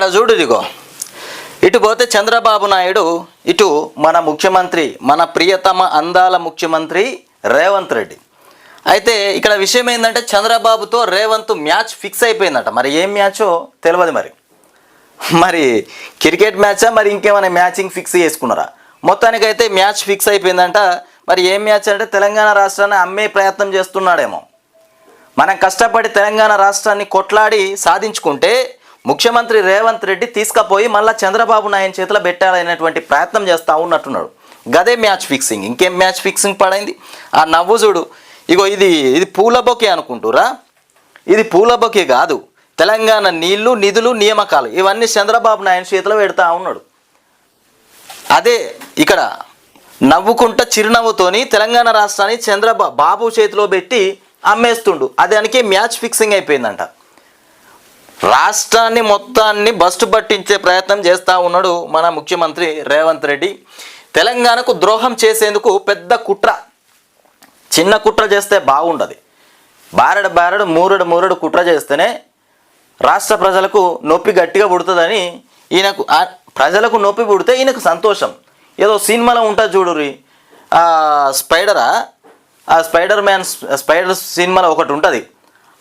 ఇక్కడ చూడు ఇదిగో. ఇటు పోతే చంద్రబాబు నాయుడు ఇటు మన ముఖ్యమంత్రి మన ప్రియతమ అందాల ముఖ్యమంత్రి రేవంత్ రెడ్డి. అయితే ఇక్కడ విషయం ఏంటంటే చంద్రబాబుతో రేవంత్ మ్యాచ్ ఫిక్స్ అయిపోయిందట. మరి ఏం మ్యాచో తెలియదు మరి. మరి క్రికెట్ మ్యాచా మరి ఇంకేమైనా మ్యాచింగ్ ఫిక్స్ చేసుకున్నారా? మొత్తానికైతే మ్యాచ్ ఫిక్స్ అయిపోయిందంట. మరి ఏం మ్యాచ్ అంటే తెలంగాణ రాష్ట్రాన్ని అమ్మే ప్రయత్నం చేస్తున్నాడేమో. మనం కష్టపడి తెలంగాణ రాష్ట్రాన్ని కొట్లాడి సాధించుకుంటే ముఖ్యమంత్రి రేవంత్ రెడ్డి తీసుకుపోయి మళ్ళీ చంద్రబాబు నాయుడు చేతిలో పెట్టాలనేటువంటి ప్రయత్నం చేస్తూ ఉన్నట్టున్నాడు. గదే మ్యాచ్ ఫిక్సింగ్ ఇంకేం మ్యాచ్ ఫిక్సింగ్ పడైంది? ఆ నవ్వుజుడు ఇగో ఇది ఇది పూల బొకే అనుకుంటురా ఇది పూల బొకే కాదు. తెలంగాణ నీళ్ళు నిధులు నియామకాలు ఇవన్నీ చంద్రబాబు నాయుడు చేతిలో పెడతా ఉన్నాడు. అదే ఇక్కడ నవ్వుకుంటా చిరునవ్వుతోని తెలంగాణ రాష్ట్రాన్ని చంద్రబాబు బాబు చేతిలో పెట్టి అమ్మేస్తుండు. అదానికి మ్యాచ్ ఫిక్సింగ్ అయిపోయిందంట. రాష్ట్రాన్ని మొత్తాన్ని బస్టు పట్టించే ప్రయత్నం చేస్తూ ఉన్నాడు మన ముఖ్యమంత్రి రేవంత్ రెడ్డి. తెలంగాణకు ద్రోహం చేసేందుకు పెద్ద కుట్ర. చిన్న కుట్ర చేస్తే బాగుండదు. బారెడు బారెడు మూరెడు మూరెడు కుట్ర చేస్తేనే రాష్ట్ర ప్రజలకు నొప్పి గట్టిగా పుడుతుందని ఈయనకు ఆ ప్రజలకు నొప్పి పుడితే ఈయనకు సంతోషం. ఏదో సినిమాలో ఉంటుంది చూడురి స్పైడరా? ఆ స్పైడర్ మ్యాన్ స్పైడర్ సినిమాలో ఒకటి ఉంటుంది.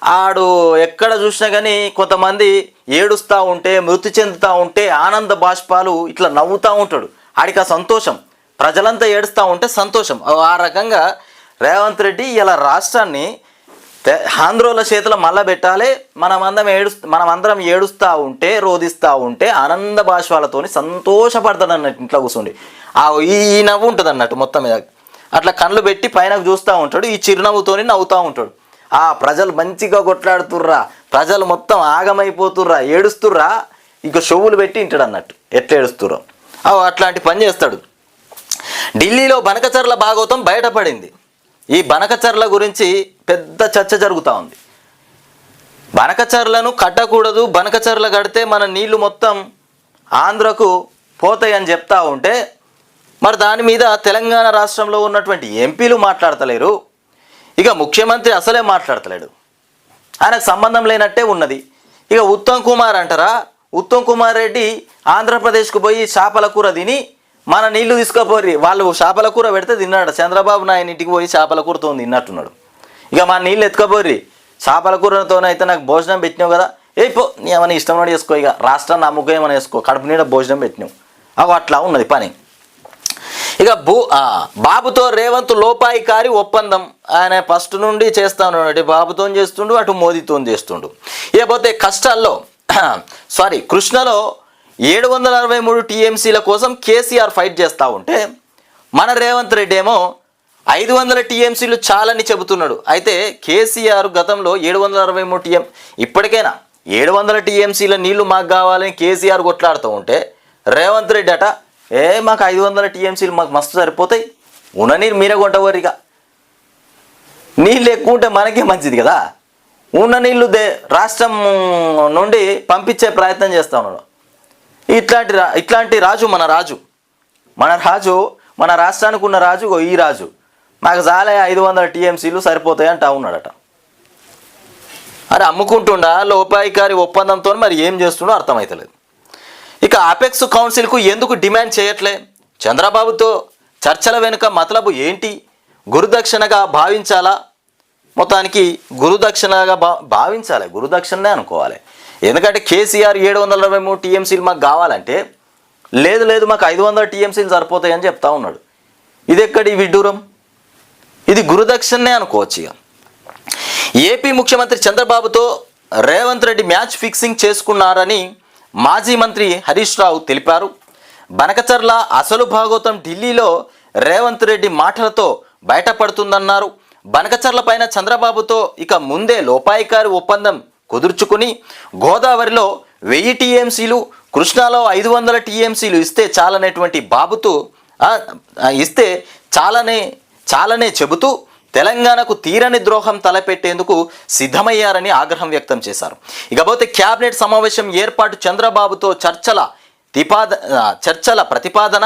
ఆడు ఎక్కడ చూసినా కానీ కొంతమంది ఏడుస్తూ ఉంటే మృతి చెందుతూ ఉంటే ఆనంద బాష్పాలు ఇట్లా నవ్వుతూ ఉంటాడు. ఆడికి ఆ సంతోషం. ప్రజలంతా ఏడుస్తూ ఉంటే సంతోషం. ఆ రకంగా రేవంత్ రెడ్డి ఇలా రాష్ట్రాన్ని ఆంధ్రోల చేతిలో మళ్ళా పెట్టాలి. మనమందరం ఏడు మనమందరం ఏడుస్తూ ఉంటే రోధిస్తూ ఉంటే ఆనంద బాష్పాలతోని సంతోషపడతాడు అన్నట్టు ఇంట్లో కూర్చోండి. ఆ ఈ ఈ నవ్వు ఉంటుంది అన్నట్టు మొత్తం మీద. అట్లా కళ్ళు పెట్టి పైన చూస్తూ ఉంటాడు. ఈ చిరునవ్వుతోని నవ్వుతూ ఉంటాడు. ఆ ప్రజలు మంచిగా కొట్లాడుతుర్రా. ప్రజలు మొత్తం ఆగమైపోతుర్రా ఏడుస్తుర్రా. ఇక షోవులు పెట్టి ఇంటాడు అన్నట్టు ఎట్లా ఏడుస్తుర్రో. అట్లాంటి పని చేస్తాడు. ఢిల్లీలో బనకచర్ల భాగవతం బయటపడింది. ఈ బనకచర్ల గురించి పెద్ద చర్చ జరుగుతూ ఉంది. బనకచర్లను కట్టకూడదు బనకచర్ల కడితే మన నీళ్ళు మొత్తం ఆంధ్రకు పోతాయని చెప్తా ఉంటే మరి దాని మీద తెలంగాణ రాష్ట్రంలో ఉన్నటువంటి ఎంపీలు మాట్లాడతలేరు. ఇక ముఖ్యమంత్రి అసలే మాట్లాడతలేడు. ఆయనకు సంబంధం లేనట్టే ఉన్నది. ఇక ఉత్తమ్ కుమార్ అంటారా? ఉత్తమ్ కుమార్ రెడ్డి ఆంధ్రప్రదేశ్కు పోయి చేపల కూర తిని మన నీళ్ళు తీసుకుపోయి వాళ్ళు చేపల కూర పెడితే తిన్నాడు. చంద్రబాబు నాయన ఇంటికి పోయి చేపల కూరతో తిన్నట్టున్నాడు. ఇక మా నీళ్ళు ఎత్తుకపోర్రి చేపల కూరతోనైతే నాకు భోజనం పెట్టినావు కదా. ఏ పో నీ ఏమైనా ఇష్టం చేసుకో ఇక. రాష్ట్రాన్ని నమ్ముకో ఏమైనా వేసుకో కడుపు నీడ భోజనం పెట్టినావు. అవి అట్లా ఉన్నది పని. ఇక భూ బాబుతో రేవంత్ లోపాయికారి ఒప్పందం. ఆయన ఫస్ట్ నుండి చేస్తాను అటు బాబుతో చేస్తుండు అటు మోదీతో చేస్తుండు. ఇకపోతే కష్టాల్లో సారీ కృష్ణలో ఏడు వందల అరవై మూడు టీఎంసీల కోసం కేసీఆర్ ఫైట్ చేస్తూ ఉంటే మన రేవంత్ రెడ్డి ఏమో ఐదు వందల టీఎంసీలు చాలని చెబుతున్నాడు. అయితే కేసీఆర్ గతంలో ఏడు వందల అరవై మూడు టీఎం ఇప్పటికైనా ఏడు వందల టీఎంసీల నీళ్ళు మాకు కావాలని కేసీఆర్ కొట్లాడుతూ ఉంటే రేవంత్ రెడ్డి అట ఏ మాకు ఐదు వందల టీఎంసీలు మాకు మస్తు సరిపోతాయి. ఉన్న నీరు మీరే కొంటవారు నీళ్ళు ఎక్కువ ఉంటే మనకే మంచిది కదా. ఉన్న నీళ్ళు దే రాష్ట్రం నుండి పంపించే ప్రయత్నం చేస్తా ఉన్నాడు. ఇట్లాంటి రా ఇట్లాంటి రాజు మన రాజు. మన రాజు మన రాష్ట్రానికి ఉన్న రాజు ఈ రాజు. మాకు చాలే ఐదు వందల టీఎంసీలు సరిపోతాయి అంటా ఉన్నాడట. అరే అమ్ముకుంటుండా? లోపాయికారి ఒప్పందంతో మరి ఏం చేస్తుండో అర్థమవుతలేదు ఇక అపెక్స్ కౌన్సిల్కు ఎందుకు డిమాండ్ చేయట్లే? చంద్రబాబుతో చర్చల వెనుక మతలబు ఏంటి? గురుదక్షిణగా భావించాలా? మొత్తానికి గురుదక్షిణగా భా భావించాలి గురుదక్షిణనే అనుకోవాలి. ఎందుకంటే కేసీఆర్ ఏడు వందల అరవై మూడు టీఎంసీలు మాకు కావాలంటే లేదు లేదు మాకు ఐదు వందల టీఎంసీలు సరిపోతాయని చెప్తా ఉన్నాడు. ఇది ఎక్కడి విడ్డూరం? ఇది గురుదక్షిణనే అనుకోవచ్చు ఇక. ఏపీ ముఖ్యమంత్రి చంద్రబాబుతో రేవంత్ రెడ్డి మ్యాచ్ ఫిక్సింగ్ చేసుకున్నారని మాజీ మంత్రి హరీష్ రావు తెలిపారు. బనకచర్ల అసలు భాగోతం ఢిల్లీలో రేవంత్ రెడ్డి మాటలతో బయటపడుతుందన్నారు. బనకచర్ల పైన చంద్రబాబుతో ఇక ముందే లోపాయికారి ఒప్పందం కుదుర్చుకుని గోదావరిలో వెయ్యి టీఎంసీలు కృష్ణాలో ఐదు వందల టీఎంసీలు ఇస్తే చాలనేటువంటి బాబుతో ఇస్తే చాలనే చాలనే చెబుతూ తెలంగాణకు తీరని ద్రోహం తలపెట్టేందుకు సిద్ధమయ్యారని ఆగ్రహం వ్యక్తం చేశారు. ఇకపోతే క్యాబినెట్ సమావేశం ఏర్పాటు చంద్రబాబుతో చర్చల తిపాద చర్చల ప్రతిపాదన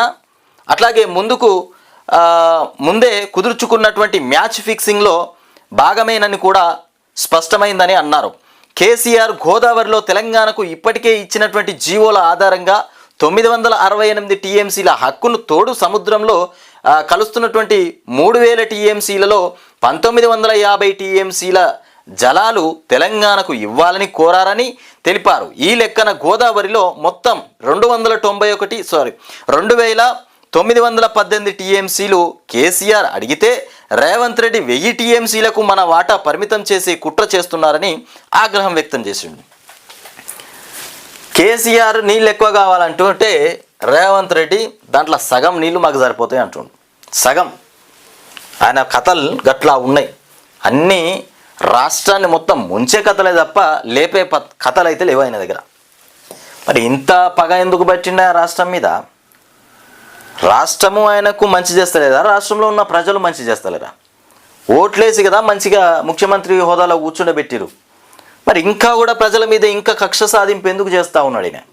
అట్లాగే ముందుకు ముందే కుదుర్చుకున్నటువంటి మ్యాచ్ ఫిక్సింగ్లో భాగమేనని కూడా స్పష్టమైందని అన్నారు. కేసీఆర్ గోదావరిలో తెలంగాణకు ఇప్పటికే ఇచ్చినటువంటి జీవోల ఆధారంగా తొమ్మిది వందల అరవై ఎనిమిది టీఎంసీల హక్కును తోడు సముద్రంలో కలుస్తున్నటువంటి మూడు వేల టీఎంసీలలో పంతొమ్మిది వందల యాభై టీఎంసీల జలాలు తెలంగాణకు ఇవ్వాలని కోరారని తెలిపారు. ఈ లెక్కన గోదావరిలో మొత్తం రెండు వందల తొంభై ఒకటి సారీ రెండు వేల తొమ్మిది వందల పద్దెనిమిది టీఎంసీలు కేసీఆర్ అడిగితే రేవంత్ రెడ్డి వెయ్యి టీఎంసీలకు మన వాటా పరిమితం చేసి కుట్ర చేస్తున్నారని ఆగ్రహం వ్యక్తం చేసిండు. కేసీఆర్ నీళ్ళు ఎక్కువ కావాలంటుంటే రేవంత్ రెడ్డి దాంట్లో సగం నీళ్ళు మాకు సరిపోతాయి అంటుండు. సగం. ఆయన కథలు గట్లా ఉన్నాయి. అన్నీ రాష్ట్రాన్ని మొత్తం ముంచే కథలే తప్ప లేపే ప- కథలు అయితే లేవు ఆయన దగ్గర. మరి ఇంత పగ ఎందుకు పట్టిండే రాష్ట్రం మీద? రాష్ట్రము ఆయనకు మంచి చేస్తలేదా? రాష్ట్రంలో ఉన్న ప్రజలు మంచి చేస్తలేరా? ఓట్లేసి కదా మంచిగా ముఖ్యమంత్రి హోదాలో కూర్చుండబెట్టిరు. మరి ఇంకా కూడా ప్రజల మీద ఇంకా కక్ష సాధింపు ఎందుకు చేస్తా ఉన్నాడు ఈయన?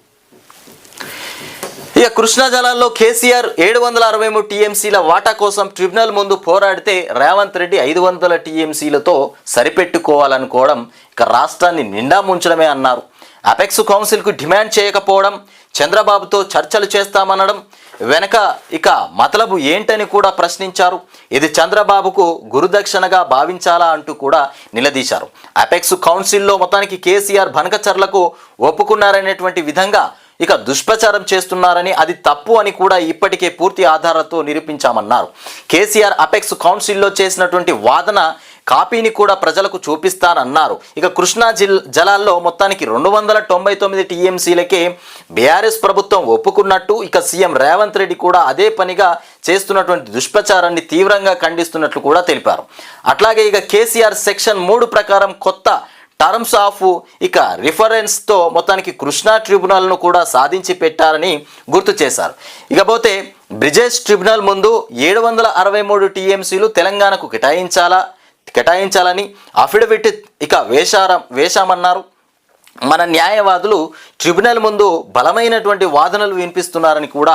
ఇక కృష్ణా జలాల్లో కేసీఆర్ ఏడు వందల అరవై మూడు టీఎంసీల వాటా కోసం ట్రిబ్యునల్ ముందు పోరాడితే రేవంత్ రెడ్డి ఐదు వందల టీఎంసీలతో సరిపెట్టుకోవాలనుకోవడం ఇక రాష్ట్రాన్ని నిండా ముంచడమే అన్నారు. అపెక్స్ కౌన్సిల్కు డిమాండ్ చేయకపోవడం చంద్రబాబుతో చర్చలు చేస్తామనడం వెనక ఇక మతలబు ఏంటని కూడా ప్రశ్నించారు. ఇది చంద్రబాబుకు గురుదక్షిణగా భావించాలా అంటూ కూడా నిలదీశారు. అపెక్స్ కౌన్సిల్లో మొత్తానికి కేసీఆర్ బనకచర్లకు ఒప్పుకున్నారనేటువంటి విధంగా ఇక దుష్ప్రచారం చేస్తున్నారని అది తప్పు అని కూడా ఇప్పటికే పూర్తి ఆధారాలతో నిరూపించామన్నారు. కేసీఆర్ అపెక్స్ కౌన్సిల్లో చేసినటువంటి వాదన కాపీని కూడా ప్రజలకు చూపిస్తానన్నారు. ఇక కృష్ణా జిల్ జలాల్లో మొత్తానికి రెండు వందల తొంభై తొమ్మిది టీఎంసీలకే బీఆర్ఎస్ ప్రభుత్వం ఒప్పుకున్నట్టు ఇక సీఎం రేవంత్ రెడ్డి కూడా అదే పనిగా చేస్తున్నటువంటి దుష్ప్రచారాన్ని తీవ్రంగా ఖండిస్తున్నట్లు కూడా తెలిపారు. అట్లాగే ఇక కేసీఆర్ సెక్షన్ మూడు ప్రకారం కొత్త టర్మ్స్ ఆఫ్ ఇక రిఫరెన్స్తో మొత్తానికి కృష్ణా ట్రిబ్యునల్ను కూడా సాధించి పెట్టారని గుర్తు చేశారు. ఇకపోతే బ్రిజేష్ ట్రిబ్యునల్ ముందు ఏడు వందల అరవై మూడు టీఎంసీలు తెలంగాణకు కేటాయించాలా? కేటాయించాలని అఫిడవిట్ ఇక వేషారం వేశామన్నారు. మన న్యాయవాదులు ట్రిబ్యునల్ ముందు బలమైనటువంటి వాదనలు వినిపిస్తున్నారని కూడా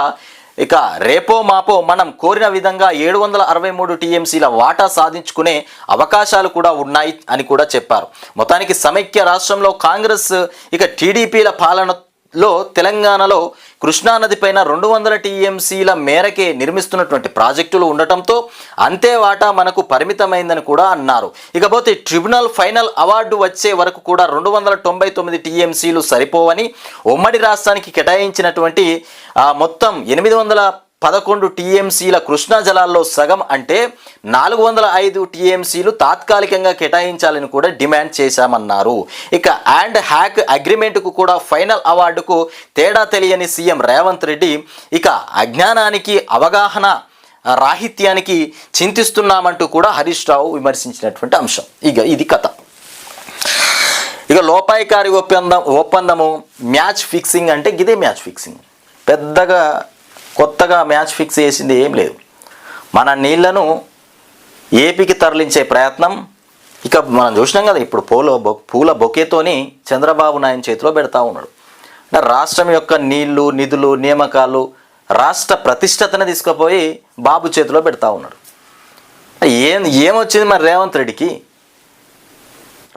ఇక రేపో మాపో మనం కోరిన విధంగా ఏడు వందల అరవై మూడు టీఎంసీల వాటా సాధించుకునే అవకాశాలు కూడా ఉన్నాయి అని కూడా చెప్పారు. మొత్తానికి సమైక్య రాష్ట్రంలో కాంగ్రెస్ ఇక టీడీపీల పాలన లో తెలంగాణలో కృష్ణానది పైన రెండు వందల టీఎంసీల మేరకే నిర్మిస్తున్నటువంటి ప్రాజెక్టులు ఉండటంతో అంతే వాటా మనకు పరిమితమైందని కూడా అన్నారు. ఇకపోతే ట్రిబ్యునల్ ఫైనల్ అవార్డు వచ్చే వరకు కూడా రెండు వందల తొంభై తొమ్మిది టీఎంసీలు సరిపోవని ఉమ్మడి రాష్ట్రానికి కేటాయించినటువంటి ఆ, మొత్తం ఎనిమిది వందల పదకొండు టీఎంసీల కృష్ణా జలాల్లో సగం అంటే నాలుగు వందల ఐదు టీఎంసీలు తాత్కాలికంగా కేటాయించాలని కూడా డిమాండ్ చేశామన్నారు. ఇక అండ్ హ్యాక్ అగ్రిమెంట్కు కూడా ఫైనల్ అవార్డుకు తేడా తెలియని సీఎం రేవంత్ రెడ్డి ఇక అజ్ఞానానికి అవగాహన రాహిత్యానికి చింతిస్తున్నామంటూ కూడా హరీష్ రావు విమర్శించినటువంటి అంశం. ఇక ఇది కథ. ఇక లోపాయికారి ఒప్పందం ఒప్పందము మ్యాచ్ ఫిక్సింగ్ అంటే ఇదే మ్యాచ్ ఫిక్సింగ్. పెద్దగా కొత్తగా మ్యాచ్ ఫిక్స్ చేసింది ఏం లేదు. మన నీళ్ళను ఏపీకి తరలించే ప్రయత్నం ఇక మనం చూసినాం కదా ఇప్పుడు పూల బొ పూల బొకేతోని చంద్రబాబు నాయుడు చేతిలో పెడతా ఉన్నాడు. రాష్ట్రం యొక్క నీళ్ళు నిధులు నియామకాలు రాష్ట్ర ప్రతిష్టతను తీసుకుపోయి బాబు చేతిలో పెడతా ఉన్నాడు. ఏం ఏమొచ్చింది మరి రేవంత్ రెడ్డికి?